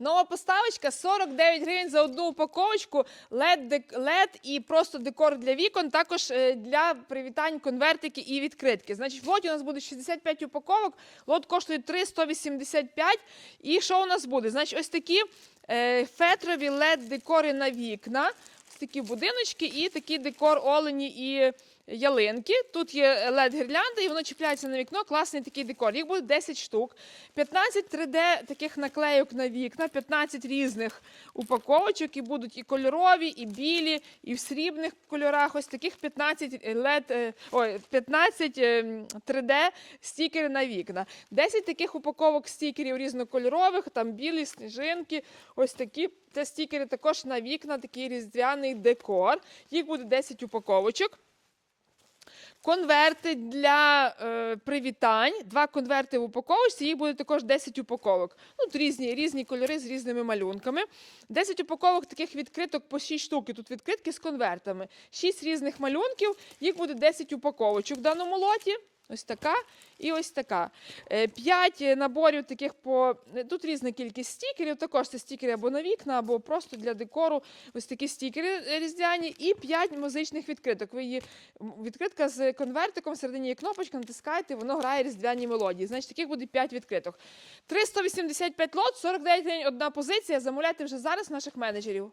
Нова поставочка 49 гривень за одну упаковочку, LED, LED і просто декор для вікон, також е, для привітань конвертики і відкритки. Значить, в лоті у нас буде 65 упаковок, лот коштує 3,185. І що у нас буде? Значить, ось такі е, фетрові LED декори на вікна, ось такі будиночки і такий декор олені і ялинки. Тут є led гірлянда і воно чіпляється на вікно. Класний такий декор. Їх буде 10 штук. 15 3D таких наклейок на вікна, 15 різних упаковочок, і будуть і кольорові, і білі, і в срібних кольорах. Ось таких 15 LED, е, ой, 15 е, 3D стікери на вікна. 10 таких упаковок стікерів різнокольорових, там білі сніжинки, ось такі. Це стікери також на вікна, такий різдвяний декор. Їх буде 10 упаковочок. Конверти для е, привітань. Два конверти в упаковочці, їх буде також 10 упаковок. Ну, Тут різні, різні кольори з різними малюнками. 10 упаковок таких відкриток по 6 штуки. Тут відкритки з конвертами. 6 різних малюнків, їх буде 10 упаковочок в даному лоті. Ось така і ось така. Е, П'ять наборів таких по. е, Тут різна кількість стікерів. Також це стікери або на вікна, або просто для декору. Ось такі стікери е, різдвяні. І п'ять музичних відкриток. Ви її відкритка з конвертиком, всередині є кнопочка, натискаєте, воно грає різдвяні мелодії. Значить, таких буде 5 відкриток. 385 лот, 49 гривень одна позиція. Замовляйте вже зараз наших менеджерів.